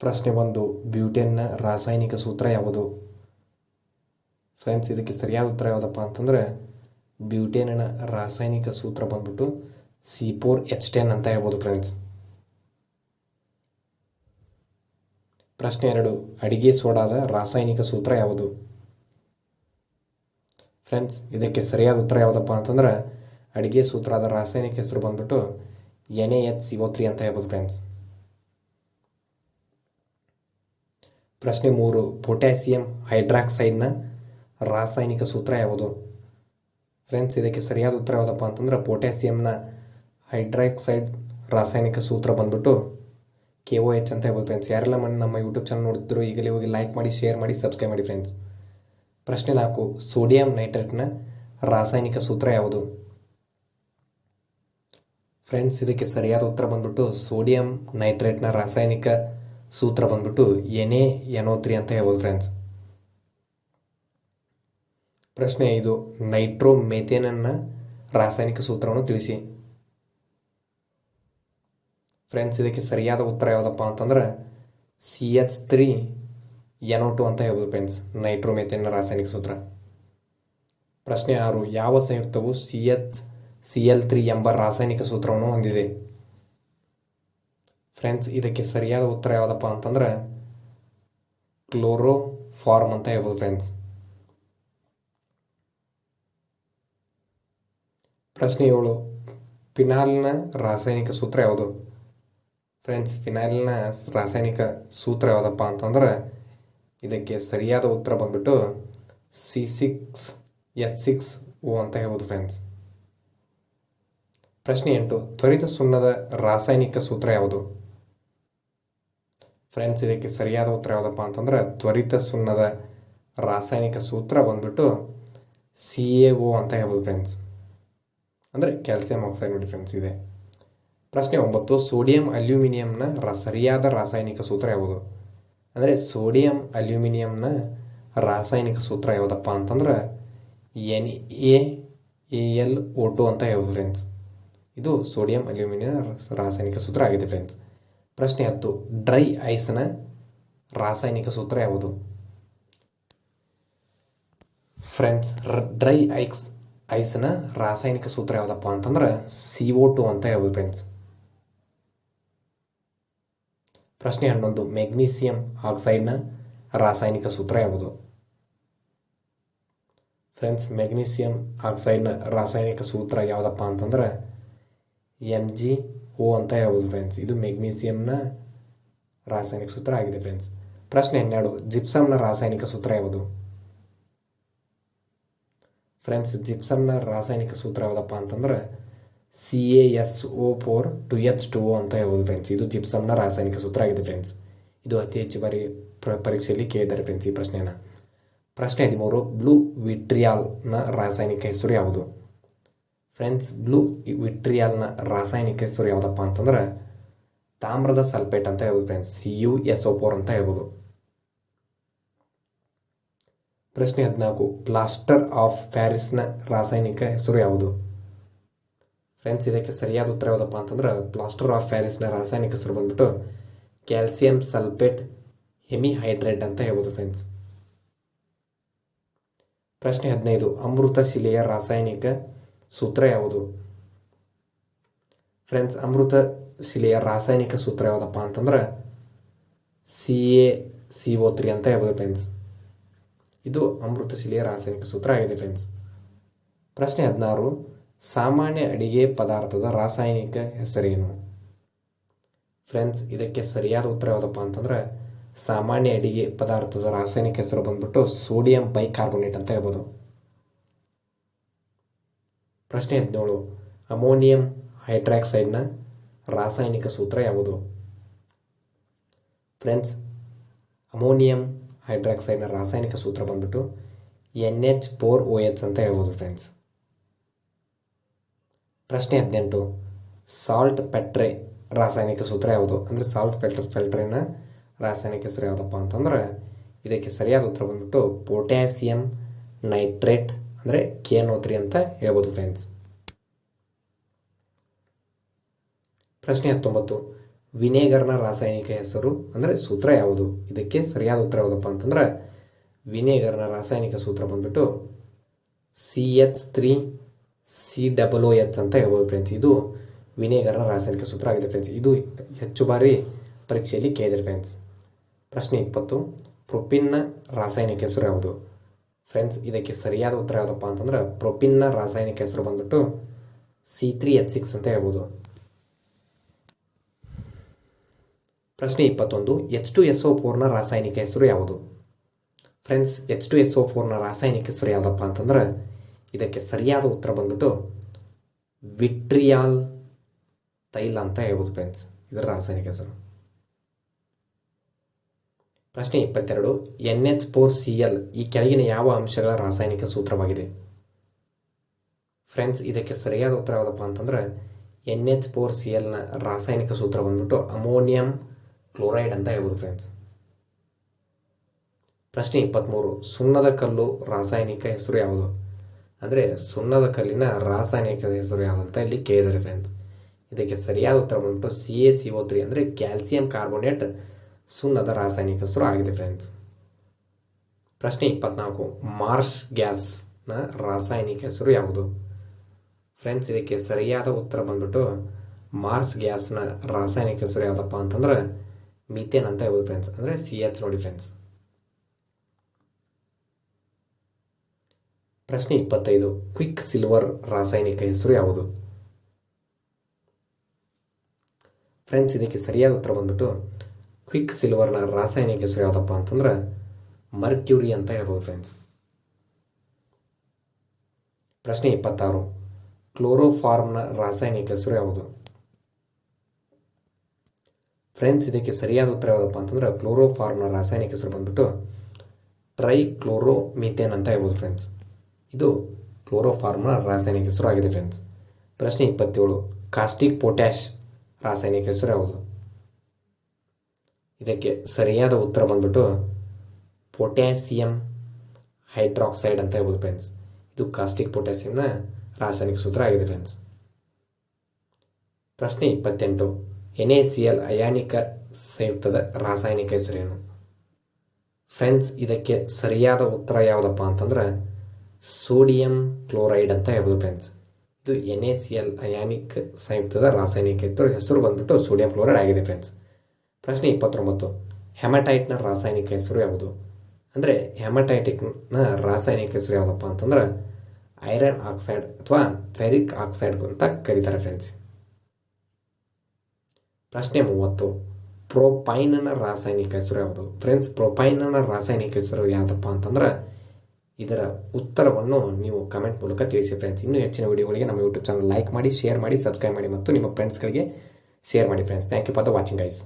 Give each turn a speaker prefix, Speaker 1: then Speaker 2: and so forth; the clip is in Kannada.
Speaker 1: ಪ್ರಶ್ನೆ ಒಂದು, ಬ್ಯೂಟೆನ್ನ ರಾಸಾಯನಿಕ ಸೂತ್ರ ಯಾವುದು? ಫ್ರೆಂಡ್ಸ್ ಇದಕ್ಕೆ ಸರಿಯಾದ ಉತ್ತರ ಯಾವುದಪ್ಪ ಅಂತಂದ್ರೆ, ಬ್ಯೂಟೇನಿನ ರಾಸಾಯನಿಕ ಸೂತ್ರ ಬಂದ್ಬಿಟ್ಟು ಸಿ ಫೋರ್ ಎಚ್ ಟೆನ್ ಅಂತ ಹೇಳ್ಬೋದು ಫ್ರೆಂಡ್ಸ್ ಪ್ರಶ್ನೆ ಎರಡು, ಅಡಿಗೆ ಸೋಡಾದ ರಾಸಾಯನಿಕ ಸೂತ್ರ ಯಾವುದು? ಫ್ರೆಂಡ್ಸ್ ಇದಕ್ಕೆ ಸರಿಯಾದ ಉತ್ತರ ಯಾವುದಪ್ಪ ಅಂತಂದ್ರೆ, ಅಡಿಗೆ ಸೂತ್ರದ ರಾಸಾಯನಿಕ ಹೆಸರು ಬಂದ್ಬಿಟ್ಟು N A H C O three ಅಂತ ಹೇಳ್ಬೋದು ಫ್ರೆಂಡ್ಸ್ ಪ್ರಶ್ನೆ ಮೂರು, ಪೊಟ್ಯಾಸಿಯಂ ಹೈಡ್ರಾಕ್ಸೈಡ್ನ ರಾಸಾಯನಿಕ ಸೂತ್ರ ಯಾವುದು? ಫ್ರೆಂಡ್ಸ್ ಇದಕ್ಕೆ ಸರಿಯಾದ ಉತ್ತರ ಯಾವುದಪ್ಪ ಅಂತಂದ್ರೆ ಪೊಟ್ಯಾಸಿಯಂನ ಹೈಡ್ರಾಕ್ಸೈಡ್ ರಾಸಾಯನಿಕ ಸೂತ್ರ ಬಂದ್ಬಿಟ್ಟು ಕೆ ಒ ಎಚ್ ಅಂತ ಹೇಳ್ಬೋದು ಫ್ರೆಂಡ್ಸ್ ಯಾರೆಲ್ಲ ಮನೆ ನಮ್ಮ ಯೂಟ್ಯೂಬ್ ಚಾನಲ್ ನೋಡಿದ್ರು ಈಗಲೇ ಹೋಗಿ ಲೈಕ್ ಮಾಡಿ ಶೇರ್ ಮಾಡಿ ಸಬ್ಸ್ಕ್ರೈಬ್ ಮಾಡಿ ಫ್ರೆಂಡ್ಸ್ ಪ್ರಶ್ನೆ ನಾಲ್ಕು ಸೋಡಿಯಂ ನೈಟ್ರೇಟ್ನ ರಾಸಾಯನಿಕ ಸೂತ್ರ ಯಾವುದು? ಫ್ರೆಂಡ್ಸ್ ಇದಕ್ಕೆ ಸರಿಯಾದ ಉತ್ತರ ಬಂದ್ಬಿಟ್ಟು ಸೋಡಿಯಂ ನೈಟ್ರೇಟ್ನ ರಾಸಾಯನಿಕ ಸೂತ್ರ ಬಂದ್ಬಿಟ್ಟು ಎನೆ ಎನೋ ತ್ರೀ ಅಂತ ಹೇಳ್ಬೋದು ಫ್ರೆಂಡ್ಸ್ ಪ್ರಶ್ನೆ ಇದು ನೈಟ್ರೋ ಮೆಥೇನನ್ನ ರಾಸಾಯನಿಕ ಸೂತ್ರವನ್ನು ತಿಳಿಸಿ. ಫ್ರೆಂಡ್ಸ್ ಇದಕ್ಕೆ ಸರಿಯಾದ ಉತ್ತರ ಯಾವುದಪ್ಪ ಅಂತಂದ್ರೆ C H three N O two ಅಂತ ಹೇಳ್ಬೋದು ಫ್ರೆಂಡ್ಸ್ ನೈಟ್ರೋಮೆಥೇನ್ನ ರಾಸಾಯನಿಕ ಸೂತ್ರ. ಪ್ರಶ್ನೆ ಆರು, ಯಾವ ಸಂಯುಕ್ತವು C H C L three ಎಂಬ ರಾಸಾಯನಿಕ ಸೂತ್ರವನ್ನು ಹೊಂದಿದೆ? ಫ್ರೆಂಡ್ಸ್ ಇದಕ್ಕೆ ಸರಿಯಾದ ಉತ್ತರ ಯಾವುದಪ್ಪ ಅಂತಂದ್ರೆ ಕ್ಲೋರೋಫಾರ್ಮ್ ಅಂತ ಹೇಳ್ಬೋದು ಫ್ರೆಂಡ್ಸ್ ಪ್ರಶ್ನೆ ಏಳು, ಫಿನಾಲ್ನ ರಾಸಾಯನಿಕ ಸೂತ್ರ ಯಾವುದು? ಫ್ರೆಂಡ್ಸ್ ಫಿನಾಲ್ನ ರಾಸಾಯನಿಕ ಸೂತ್ರ ಯಾವುದಪ್ಪ ಅಂತಂದ್ರೆ ಇದಕ್ಕೆ ಸರಿಯಾದ ಉತ್ತರ ಬಂದ್ಬಿಟ್ಟು C six H six O ಅಂತ ಹೇಳ್ಬೋದು ಫ್ರೆಂಡ್ಸ್ ಪ್ರಶ್ನೆ ಎಂಟು, ತ್ವರಿತ ಸುಣ್ಣದ ರಾಸಾಯನಿಕ ಸೂತ್ರ ಯಾವುದು? ಫ್ರೆಂಡ್ಸ್, ಇದಕ್ಕೆ ಸರಿಯಾದ ಉತ್ತರ ಯಾವುದಪ್ಪ ಅಂತಂದ್ರೆ ತ್ವರಿತ ಸುಣ್ಣದ ರಾಸಾಯನಿಕ ಸೂತ್ರ ಬಂದ್ಬಿಟ್ಟು ಸಿ ಎ ಒ ಅಂತ ಹೇಳ್ಬೋದು ಫ್ರೆಂಡ್ಸ್. ಅಂದರೆ ಕ್ಯಾಲ್ಸಿಯಂ ಆಕ್ಸೈಡ್ ಡಿಫ್ರೆನ್ಸ್ ಇದೆ. ಪ್ರಶ್ನೆ ಒಂಬತ್ತು, ಸೋಡಿಯಂ ಅಲ್ಯೂಮಿನಿಯಂನ ರ, ಸರಿಯಾದ ರಾಸಾಯನಿಕ ಸೂತ್ರ ಯಾವುದು? ಅಂದರೆ ಸೋಡಿಯಂ ಅಲ್ಯೂಮಿನಿಯಂನ ರಾಸಾಯನಿಕ ಸೂತ್ರ ಯಾವುದಪ್ಪ ಅಂತಂದ್ರೆ N A L O two ಅಂತ ಹೇಳ್ಬೋದು ಫ್ರೆಂಡ್ಸ್. ಇದು ಸೋಡಿಯಂ ಅಲ್ಯೂಮಿನಿಯಂ ರಾಸಾಯನಿಕ ಸೂತ್ರ ಆಗಿದೆ ಫ್ರೆಂಡ್ಸ್. ಪ್ರಶ್ನೆ ಹತ್ತು. ಡ್ರೈ ಐಸ್ನ ರಾಸಾಯನಿಕ ಸೂತ್ರ ಯಾವುದು? ಫ್ರೆಂಡ್ಸ್ ಡ್ರೈ ಐಕ್ಸ್, ಐಸ್ನ ರಾಸಾಯನಿಕ ಸೂತ್ರ ಯಾವುದಪ್ಪ ಅಂತಂದ್ರೆ ಸಿ ಓ ಟು ಅಂತ ಹೇಳ್ಬೋದು ಫ್ರೆಂಡ್ಸ್. ಪ್ರಶ್ನೆ ಹನ್ನೊಂದು. ಮೆಗ್ನೀಸಿಯಂ ಆಕ್ಸೈಡ್ನ ರಾಸಾಯನಿಕ ಸೂತ್ರ ಯಾವುದು? ಫ್ರೆಂಡ್ಸ್, ಮೆಗ್ನೀಸಿಯಂ ಆಕ್ಸೈಡ್ನ ರಾಸಾಯನಿಕ ಸೂತ್ರ ಯಾವುದಪ್ಪ ಅಂತಂದ್ರೆ ಎಂ ಜಿ ಓ ಅಂತ ಹೇಳ್ಬೋದು ಫ್ರೆಂಡ್ಸ್ ಇದು ಮೆಗ್ನೀಸಿಯಂನ ರಾಸಾಯನಿಕ ಸೂತ್ರ ಆಗಿದೆ ಫ್ರೆಂಡ್ಸ್ ಪ್ರಶ್ನೆ ಹನ್ನೆರಡು ಜಿಪ್ಸಮ್ನ ರಾಸಾಯನಿಕ ಸೂತ್ರ ಯಾವುದು? ಫ್ರೆಂಡ್ಸ್ ಜಿಪ್ಸಮ್ನ ರಾಸಾಯನಿಕ ಸೂತ್ರ ಯಾವುದಪ್ಪ ಅಂತಂದ್ರೆ C A S O four two H two O ಅಂತ ಹೇಳ್ಬೋದು ಫ್ರೆಂಡ್ಸ್ ಇದು ಜಿಪ್ಸಮ್ನ ರಾಸಾಯನಿಕ ಸೂತ್ರ ಆಗಿದೆ ಫ್ರೆಂಡ್ಸ್ ಇದು ಅತಿ ಹೆಚ್ಚು ಬಾರಿ ಪರೀಕ್ಷೆಯಲ್ಲಿ ಕೇಳಿದ್ದಾರೆ ಫ್ರೆಂಡ್ಸ್ ಈ ಪ್ರಶ್ನೆನ. ಪ್ರಶ್ನೆ ಹದಿಮೂರು ಬ್ಲೂ ವಿಟ್ರಿಯಾಲ್ನ ರಾಸಾಯನಿಕ ಹೆಸರು ಯಾವುದು? ಫ್ರೆಂಡ್ಸ್, ಬ್ಲೂ ವಿಟ್ರಿಯಾಲ್ನ ರಾಸಾಯನಿಕ ಹೆಸರು ಯಾವುದಪ್ಪ ಅಂತಂದ್ರೆ ತಾಮ್ರದ ಸಲ್ಫೇಟ್ ಅಂತ ಹೇಳ್ಬೋದು friends C U S four ಅಂತ ಹೇಳ್ಬೋದು. ಪ್ರಶ್ನೆ ಹದಿನಾಲ್ಕು ಪ್ಲಾಸ್ಟರ್ ಆಫ್ ಪ್ಯಾರಿಸ್ನ ರಾಸಾಯನಿಕ ಹೆಸರು ಯಾವುದು? ಫ್ರೆಂಡ್ಸ್, ಇದಕ್ಕೆ ಸರಿಯಾದ ಉತ್ತರ ಯಾವುದಪ್ಪ ಅಂತಂದ್ರೆ ಪ್ಲಾಸ್ಟರ್ ಆಫ್ ಪ್ಯಾರಿಸ್ನ ರಾಸಾಯನಿಕ ಹೆಸರು ಬಂದ್ಬಿಟ್ಟು ಕ್ಯಾಲ್ಸಿಯಂ ಸಲ್ಫೇಟ್ ಹೆಮಿಹೈಡ್ರೇಟ್ ಅಂತ ಹೇಳ್ಬೋದು ಫ್ರೆಂಡ್ಸ್. ಪ್ರಶ್ನೆ ಹದಿನೈದು ಅಮೃತ ಶಿಲೆಯ ರಾಸಾಯನಿಕ ಸೂತ್ರ ಯಾವುದು ಫ್ರೆಂಡ್ಸ್ ಅಮೃತ ಶಿಲೆಯ ರಾಸಾಯನಿಕ ಸೂತ್ರ ಯಾವುದಪ್ಪ ಅಂತಂದ್ರೆ C A C O three ಅಂತ ಹೇಳ್ಬೋದು ಫ್ರೆಂಡ್ಸ್ ಇದು ಅಮೃತ ಶಿಲೆಯ ರಾಸಾಯನಿಕ ಸೂತ್ರ ಆಗಿದೆ ಫ್ರೆಂಡ್ಸ್ ಪ್ರಶ್ನೆ ಹದಿನಾರು, ಸಾಮಾನ್ಯ ಅಡಿಗೆ ಪದಾರ್ಥದ ರಾಸಾಯನಿಕ ಹೆಸರೇನು? ಫ್ರೆಂಡ್ಸ್ ಇದಕ್ಕೆ ಸರಿಯಾದ ಉತ್ತರ ಯಾವುದಪ್ಪ ಅಂತಂದ್ರೆ ಸಾಮಾನ್ಯ ಅಡಿಗೆ ಪದಾರ್ಥದ ರಾಸಾಯನಿಕ ಹೆಸರು ಬಂದ್ಬಿಟ್ಟು ಸೋಡಿಯಂ ಬೈಕಾರ್ಬೋನೇಟ್ ಅಂತ ಹೇಳ್ಬೋದು. ಪ್ರಶ್ನೆ ಹದಿನೇಳು ಅಮೋನಿಯಂ ಹೈಡ್ರಾಕ್ಸೈಡ್ನ ರಾಸಾಯನಿಕ ಸೂತ್ರ ಯಾವುದು? ಫ್ರೆಂಡ್ಸ್, ಅಮೋನಿಯಂ ಹೈಡ್ರಾಕ್ಸೈಡ್ನ ರಾಸಾಯನಿಕ ಸೂತ್ರ ಬಂದ್ಬಿಟ್ಟು N H four O H ಅಂತ ಹೇಳ್ಬೋದು ಫ್ರೆಂಡ್ಸ್. ಪ್ರಶ್ನೆ ಹದಿನೆಂಟು, ಸಾಲ್ಟ್ ಪೆಟ್ರೆ ರಾಸಾಯನಿಕ ಸೂತ್ರ ಯಾವುದು? ಅಂದರೆ ಸಾಲ್ಟ್ ಫಿಲ್ಟರ್ ಫೆಲ್ಟ್ರೇನ ರಾಸಾಯನಿಕ ಹೆಸರು ಯಾವುದಪ್ಪ ಅಂತಂದ್ರೆ ಇದಕ್ಕೆ ಸರಿಯಾದ ಉತ್ತರ ಬಂದ್ಬಿಟ್ಟು ಪೊಟ್ಯಾಸಿಯಂ ನೈಟ್ರೇಟ್ ಅಂದರೆ ಕೇನೋ ತ್ರೀ ಅಂತ ಹೇಳ್ಬೋದು ಫ್ರೆಂಡ್ಸ್ ಪ್ರಶ್ನೆ ಹತ್ತೊಂಬತ್ತು. ವಿನೇಗರ್ನ ರಾಸಾಯನಿಕ ಹೆಸರು ಅಂದರೆ ಸೂತ್ರ ಯಾವುದು? ಇದಕ್ಕೆ ಸರಿಯಾದ ಉತ್ತರ ಯಾವುದಪ್ಪ ಅಂತಂದ್ರೆ ವಿನೇಗರ್ನ ರಾಸಾಯನಿಕ ಸೂತ್ರ ಬಂದ್ಬಿಟ್ಟು C H three C double O H ಅಂತ ಹೇಳ್ಬೋದು ಫ್ರೆಂಡ್ಸ್ ಇದು ವಿನೇಗರ್ನ ರಾಸಾಯನಿಕ ಸೂತ್ರ ಆಗಿದೆ ಫ್ರೆಂಡ್ಸ್ ಇದು ಹೆಚ್ಚು ಬಾರಿ ಪರೀಕ್ಷೆಯಲ್ಲಿ ಕೇಳಿದೆ ಫ್ರೆಂಡ್ಸ್ ಪ್ರಶ್ನೆ ಇಪ್ಪತ್ತು. ಪ್ರೊಪಿನ್ನ ರಾಸಾಯನಿಕ ಹೆಸರು ಯಾವುದು? ಫ್ರೆಂಡ್ಸ್, ಇದಕ್ಕೆ ಸರಿಯಾದ ಉತ್ತರ ಯಾವುದಪ್ಪ ಅಂತಂದ್ರೆ ಪ್ರೊಪಿನ್ನ ರಾಸಾಯನಿಕ ಹೆಸರು ಬಂದ್ಬಿಟ್ಟು ಸಿ ತ್ರೀ ಎಚ್ ಸಿಕ್ಸ್ ಅಂತ ಹೇಳ್ಬೋದು. ಪ್ರಶ್ನೆ ಇಪ್ಪತ್ತೊಂದು ಎಚ್ ಟು ಎಸ್ ಒ ಫೋರ್ನ ರಾಸಾಯನಿಕ ಹೆಸರು ಯಾವುದು? Friends H two S O ಫೋರ್ನ ರಾಸಾಯನಿಕ ಹೆಸರು ಯಾವುದಪ್ಪ ಅಂತಂದ್ರೆ ಇದಕ್ಕೆ ಸರಿಯಾದ ಉತ್ತರ ಬಂದ್ಬಿಟ್ಟು ವಿಟ್ರಿಯಾಲ್ ತೈಲ ಅಂತ ಹೇಳ್ಬೋದು ಫ್ರೆಂಡ್ಸ್, ಇದರ ರಾಸಾಯನಿಕ ಹೆಸರು. ಪ್ರಶ್ನೆ ಇಪ್ಪತ್ತೆರಡು N H four C L ಈ ಕೆಳಗಿನ ಯಾವ ಅಂಶಗಳ ರಾಸಾಯನಿಕ ಸೂತ್ರವಾಗಿದೆ? ಫ್ರೆಂಡ್ಸ್ ಇದಕ್ಕೆ ಸರಿಯಾದ ಉತ್ತರ ಯಾವುದಪ್ಪ ಅಂತಂದ್ರೆ ಎನ್ ಎಚ್ ಫೋರ್ ಸಿ ಎಲ್ನ ರಾಸಾಯನಿಕ ಸೂತ್ರ ಬಂದ್ಬಿಟ್ಟು ಅಮೋನಿಯಂ ಕ್ಲೋರೈಡ್ ಅಂತ ಹೇಳ್ಬೋದು ಫ್ರೆಂಡ್ಸ್ ಪ್ರಶ್ನೆ ಇಪ್ಪತ್ತ್ಮೂರು ಸುಣ್ಣದ ಕಲ್ಲು ರಾಸಾಯನಿಕ ಹೆಸರು ಯಾವುದು? ಅಂದರೆ, ಸುಣ್ಣದ ಕಲ್ಲಿನ ರಾಸಾಯನಿಕ ಹೆಸರು ಯಾವುದು ಅಂತ ಇಲ್ಲಿ ಕೇಳಿದ್ದಾರೆ ಫ್ರೆಂಡ್ಸ್ ಇದಕ್ಕೆ ಸರಿಯಾದ ಉತ್ತರ ಬಂದ್ಬಿಟ್ಟು C A C O three ಅಂದರೆ ಕ್ಯಾಲ್ಸಿಯಂ ಕಾರ್ಬೋನೇಟ್ ಸುಣ್ಣದ ರಾಸಾಯನಿಕ ಹೆಸರು ಆಗಿದೆ ಫ್ರೆಂಡ್ಸ್ ಪ್ರಶ್ನೆ ಇಪ್ಪತ್ನಾಲ್ಕು. ಮಾರ್ಷ್ ಗ್ಯಾಸ್ನ ರಾಸಾಯನಿಕ ಹೆಸರು ಯಾವುದು? ಫ್ರೆಂಡ್ಸ್ ಇದಕ್ಕೆ ಸರಿಯಾದ ಉತ್ತರ ಬಂದ್ಬಿಟ್ಟು ಮಾರ್ಸ್ ಗ್ಯಾಸ್ನ ರಾಸಾಯನಿಕ ಹೆಸರು ಯಾವುದಪ್ಪ ಅಂತಂದ್ರೆ ಮೀಥೇನ್ ಅಂತ ಹೇಳ್ಬೋದು ಫ್ರೆಂಡ್ಸ್ ಅಂದರೆ ಸಿ ಎಚ್ ನೋಡಿ ಫ್ರೆಂಡ್ಸ್ ಪ್ರಶ್ನೆ ಇಪ್ಪತ್ತೈದು. ಕ್ವಿಕ್ ಸಿಲ್ವರ್ ರಾಸಾಯನಿಕ ಹೆಸರು ಯಾವುದು? ಫ್ರೆಂಡ್ಸ್ ಇದಕ್ಕೆ ಸರಿಯಾದ ಉತ್ತರ ಬಂದ್ಬಿಟ್ಟು ಕ್ವಿಕ್ ಸಿಲ್ವರ್ನ ರಾಸಾಯನಿಕ ಹೆಸರು ಯಾವುದಪ್ಪ ಅಂತಂದ್ರೆ ಮರ್ಕ್ಯೂರಿ ಅಂತ ಹೇಳ್ಬೋದು ಫ್ರೆಂಡ್ಸ್ ಪ್ರಶ್ನೆ ಇಪ್ಪತ್ತಾರು. ಕ್ಲೋರೋಫಾರ್ಮ್ನ ರಾಸಾಯನಿಕ ಹೆಸರು ಯಾವುದು? ಫ್ರೆಂಡ್ಸ್ ಇದಕ್ಕೆ ಸರಿಯಾದ ಉತ್ತರ ಯಾವುದಪ್ಪ ಅಂತಂದ್ರೆ ಕ್ಲೋರೋಫಾರ್ಮ್ನ ರಾಸಾಯನಿಕ ಹೆಸರು ಬಂದ್ಬಿಟ್ಟು ಟ್ರೈ ಕ್ಲೋರೋಮಿಥೇನ್ ಅಂತ ಹೇಳ್ಬೋದು ಫ್ರೆಂಡ್ಸ್ ಇದು ಕ್ಲೋರೋಫಾರ್ಮ್ನ ರಾಸಾಯನಿಕ ಹೆಸರು ಆಗಿದೆ ಫ್ರೆಂಡ್ಸ್ ಪ್ರಶ್ನೆ ಇಪ್ಪತ್ತೇಳು. ಕಾಸ್ಟಿಕ್ ಪೊಟ್ಯಾಶ್ ರಾಸಾಯನಿಕ ಹೆಸರು ಯಾವುದು? ಇದಕ್ಕೆ ಸರಿಯಾದ ಉತ್ತರ ಬಂದ್ಬಿಟ್ಟು ಪೊಟ್ಯಾಸಿಯಂ ಹೈಡ್ರಾಕ್ಸೈಡ್ ಅಂತ ಹೇಳ್ಬೋದು ಫ್ರೆಂಡ್ಸ್ ಇದು ಕಾಸ್ಟಿಕ್ ಪೊಟ್ಯಾಸಿಯಂನ ರಾಸಾಯನಿಕ ಸೂತ್ರ ಆಗಿದೆ ಫ್ರೆಂಡ್ಸ್ ಪ್ರಶ್ನೆ ಇಪ್ಪತ್ತೆಂಟು ಎನ್ ಎ ಸಿ ಎಲ್ ಅಯಾನಿಕ ಸಂಯುಕ್ತದ ರಾಸಾಯನಿಕ ಹೆಸರೇನು? ಫ್ರೆಂಡ್ಸ್ ಇದಕ್ಕೆ ಸರಿಯಾದ ಉತ್ತರ ಯಾವುದಪ್ಪ ಅಂತಂದ್ರೆ ಸೋಡಿಯಂ ಕ್ಲೋರೈಡ್ ಅಂತ ಹೇಳ್ಬೋದು ಫ್ರೆಂಡ್ಸ್ ಇದು N A C L ionic ಸಂಯುಕ್ತದ ರಾಸಾಯನಿಕ ಹೆಸರು ಹೆಸರು ಬಂದ್ಬಿಟ್ಟು ಸೋಡಿಯಂ ಕ್ಲೋರೈಡ್ ಆಗಿದೆ ಫ್ರೆಂಡ್ಸ್ ಪ್ರಶ್ನೆ ಇಪ್ಪತ್ತೊಂಬತ್ತು. ಹೆಮಟೈಟ್ನ ರಾಸಾಯನಿಕ ಹೆಸರು ಯಾವುದು? ಅಂದರೆ ಹೆಮಟೈಟಿಕ್ನ ರಾಸಾಯನಿಕ ಹೆಸರು ಯಾವುದಪ್ಪ ಅಂತಂದ್ರೆ ಐರನ್ ಆಕ್ಸೈಡ್ ಅಥವಾ ಫೆರಿಕ್ ಆಕ್ಸೈಡ್ ಅಂತ ಕರೀತಾರೆ ಫ್ರೆಂಡ್ಸ್ ಪ್ರಶ್ನೆ ಮೂವತ್ತು. ಪ್ರೋಪೈನನ ರಾಸಾಯನಿಕ ಹೆಸರು ಯಾವುದು? ಫ್ರೆಂಡ್ಸ್ ಪ್ರೊಪೈನನ ರಾಸಾಯನಿಕ ಹೆಸರು ಯಾವುದಪ್ಪ ಅಂತಂದ್ರೆ ಇದರ ಉತ್ತರವನ್ನು ನೀವು ಕಮೆಂಟ್ ಮೂಲಕ ತಿಳಿಸಿ ಫ್ರೆಂಡ್ಸ್ ಇನ್ನೂ ಹೆಚ್ಚಿನ ವಿಡಿಯೋಗಳಿಗೆ ನಮ್ಮ ಯೂಟ್ಯೂಬ್ ಚಾನಲ್ ಲೈಕ್ ಮಾಡಿ ಶೇರ್ ಮಾಡಿ ಸಬ್ಸ್ಕ್ರೈಬ್ ಮಾಡಿ ಮತ್ತು ನಿಮ್ಮ ಫ್ರೆಂಡ್ಸ್ಗಳಿಗೆ ಶೇರ್ ಮಾಡಿ friends thank you for the watching guys